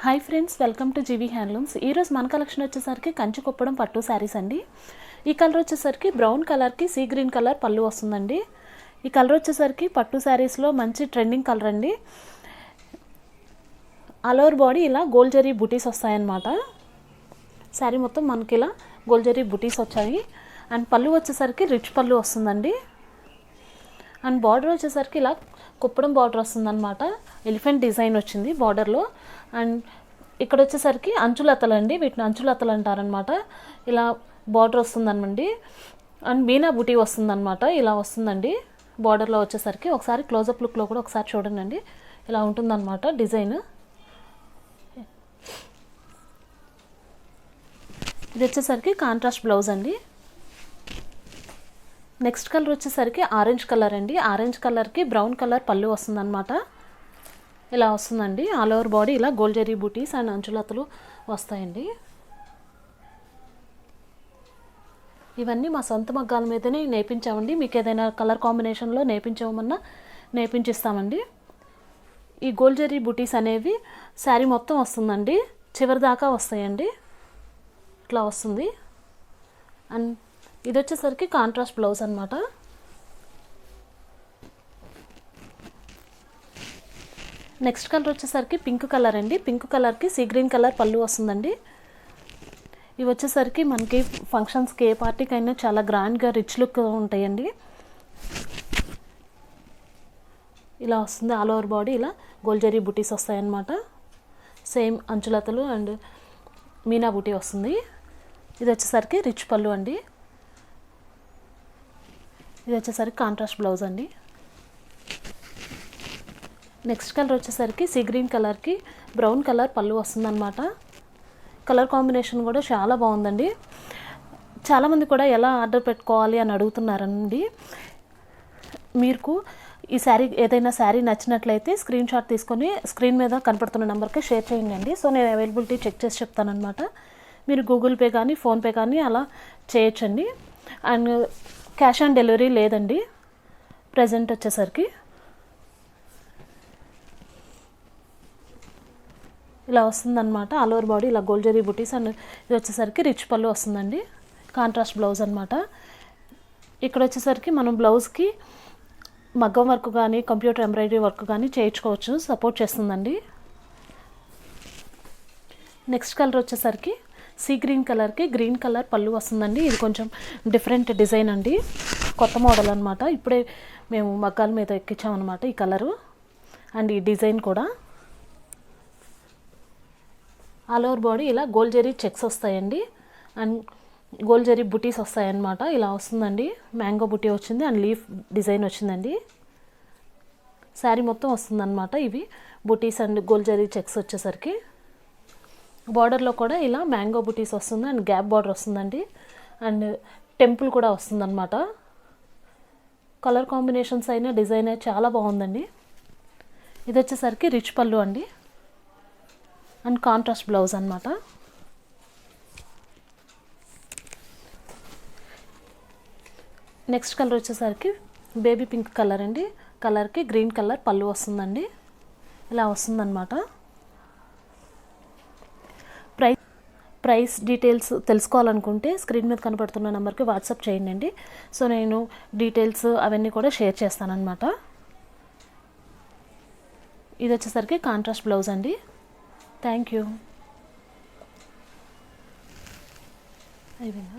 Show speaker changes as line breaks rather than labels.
Hi friends welcome to GV handlooms ఈరోజు మన collection వచ్చేసరికి కంచి కుప్పడం పట్టు శారీస్ అండి. ఈ కలర్ వచ్చేసరికి బ్రౌన్ కలర్కి సీ గ్రీన్ కలర్ పళ్ళు వస్తుందండి. ఈ కలర్ వచ్చేసరికి పట్టు శారీస్లో మంచి ట్రెండింగ్ కలర్ అండి. ఆల్ ఓవర్ బాడీ ఇలా గోల్డ్ జరీ బుటీస్ వస్తాయన్నమాట. శారీ మొత్తం మనకి ఇలా గోల్డ్ జరీ బుటీస్ వచ్చాయి. అండ్ పళ్ళు వచ్చేసరికి రిచ్ పళ్ళు వస్తుందండి. అండ్ బార్డర్ వచ్చేసరికి ఇలా కుప్పడం బార్డర్ వస్తుందన్నమాట. ఎలిఫెంట్ డిజైన్ వచ్చింది బార్డర్లో. అండ్ ఇక్కడ వచ్చేసరికి అంచులతలు అండి వీటిని అంచులతలు అంటారనమాట ఇలా బార్డర్ వస్తుందనమండి. అండ్ మీనా బుటీ వస్తుందన్నమాట ఇలా వస్తుందండి. బార్డర్లో వచ్చేసరికి ఒకసారి క్లోజప్ లుక్లో కూడా ఒకసారి చూడండి ఇలా ఉంటుందన్నమాట డిజైన్. ఇది వచ్చేసరికి కాంట్రాస్ట్ బ్లౌజ్ అండి నెక్స్ట్ కలర్ వచ్చేసరికి ఆరెంజ్ కలర్ అండి. ఆరెంజ్ కలర్కి బ్రౌన్ కలర్ పళ్ళు వస్తుందన్నమాట. ఇలా వస్తుందండి. ఆల్ ఓవర్ బాడీ ఇలా గోల్డ్ జరీ బూటీస్ అండ్ అంచులతలు వస్తాయండి. ఇవన్నీ మా సొంత మగ్గాల మీదనే నేర్పించామండి. మీకు ఏదైనా కలర్ కాంబినేషన్లో నేర్పించమన్నా నేర్పించిస్తామండి. ఈ గోల్డ్ జరీ బూటీస్ అనేవి శారీ మొత్తం వస్తుందండి. చివరి దాకా వస్తాయండి. ఇట్లా వస్తుంది. అండ్ ఇది వచ్చేసరికి కాంట్రాస్ట్ బ్లౌజ్ అనమాట నెక్స్ట్ కలర్ వచ్చేసరికి పింక్ కలర్ అండి. పింక్ కలర్కి సీ గ్రీన్ కలర్ పళ్ళు వస్తుందండి. ఇవి వచ్చేసరికి మనకి ఫంక్షన్స్కి ఏ పార్టీకైనా చాలా గ్రాండ్గా రిచ్ లుక్ ఉంటాయండి. ఇలా వస్తుంది ఆల్ ఓవర్ బాడీ ఇలా గోల్జరీ బుటీస్ వస్తాయన్నమాట. సేమ్ అంచులతలు అండ్ మీనా బుటీ వస్తుంది. ఇది వచ్చేసరికి రిచ్ పళ్ళు అండి. ఇది వచ్చేసరికి కాంట్రాస్ట్ బ్లౌజ్ అండి. నెక్స్ట్ కలర్ వచ్చేసరికి సీ గ్రీన్ కలర్కి బ్రౌన్ కలర్ పళ్ళు వస్తుందన్నమాట. కలర్ కాంబినేషన్ కూడా చాలా బాగుందండి. చాలామంది కూడా ఎలా ఆర్డర్ పెట్టుకోవాలి అని అడుగుతున్నారండి. మీకు ఈ శారీ ఏదైనా శారీ నచ్చినట్లయితే స్క్రీన్ షాట్ తీసుకొని స్క్రీన్ మీద కనపడుతున్న నెంబర్కి షేర్ చేయండి సో నేను అవైలబిలిటీ చెక్ చేసి చెప్తానమాట మీరు గూగుల్ పే కానీ ఫోన్పే కానీ అలా చేయొచ్చండి. అండ్ క్యాష్ ఆన్ డెలివరీ లేదండి. ప్రజెంట్ వచ్చేసరికి. ఇలా వస్తుందన్నమాట. ఆల్ ఓవర్ బాడీ ఇలా గోల్డ్ జరీ బుటీస్ అండ్ ఇది వచ్చేసరికి రిచ్ పళ్ళు వస్తుందండి. కాంట్రాస్ట్ బ్లౌజ్ అనమాట ఇక్కడ వచ్చేసరికి మనం బ్లౌజ్కి మగ్గం వర్క్ కానీ కంప్యూటర్ ఎంబ్రాయిడరీ వర్క్ కానీ చేయించుకోవచ్చు. సపోర్ట్ చేస్తుందండి. నెక్స్ట్ కలర్ వచ్చేసరికి సీ గ్రీన్ కలర్కి గ్రీన్ కలర్ పళ్ళు వస్తుందండి. ఇది కొంచెం డిఫరెంట్ డిజైన్ అండి. కొత్త మోడల్ అనమాట ఇప్పుడే మేము మగ్గాల మీద ఎక్కించామన్నమాట ఈ కలరు. అండ్ ఈ డిజైన్ కూడా. ఆల్ ఓవర్ బాడీ ఇలా గోల్ జెరీ చెక్స్ వస్తాయండి. అండ్ గోల్ జెరీ బుటీస్ వస్తాయన్నమాట. ఇలా వస్తుందండి. మ్యాంగో బుటీ వచ్చింది. అండ్ లీఫ్ డిజైన్ వచ్చిందండి. శారీ మొత్తం వస్తుందన్నమాట ఇవి. బుటీస్ అండ్ గోల్ జెరీ చెక్స్ వచ్చేసరికి. బార్డర్లో కూడా ఇలా మ్యాంగో బుటీస్ వస్తుంది అండ్ గ్యాప్ బార్డర్ వస్తుందండి. అండ్ టెంపుల్ కూడా వస్తుందన్నమాట. కలర్ కాంబినేషన్స్ అయినా డిజైన్ అయినా చాలా బాగుందండి. ఇది వచ్చేసరికి రిచ్ పళ్ళు అండి. అండ్ కాంట్రాస్ట్ బ్లౌజ్ అనమాట నెక్స్ట్ కలర్ వచ్చేసరికి బేబీ పింక్ కలర్ అండి. కలర్కి గ్రీన్ కలర్ పళ్ళు వస్తుందండి. ఇలా వస్తుందన్నమాట ప్రైస్ ప్రైస్ డీటెయిల్స్ తెలుసుకోవాలనుకుంటే స్క్రీన్ మీద కనపడుతున్న నెంబర్కి వాట్సాప్ చేయండి అండి సో నేను డీటెయిల్స్ అవన్నీ కూడా షేర్ చేస్తానన్నమాట. ఇది వచ్చేసరికి కాంట్రాస్ట్ బ్లౌజ్ అండి. Thank you. అయిపోయిందా?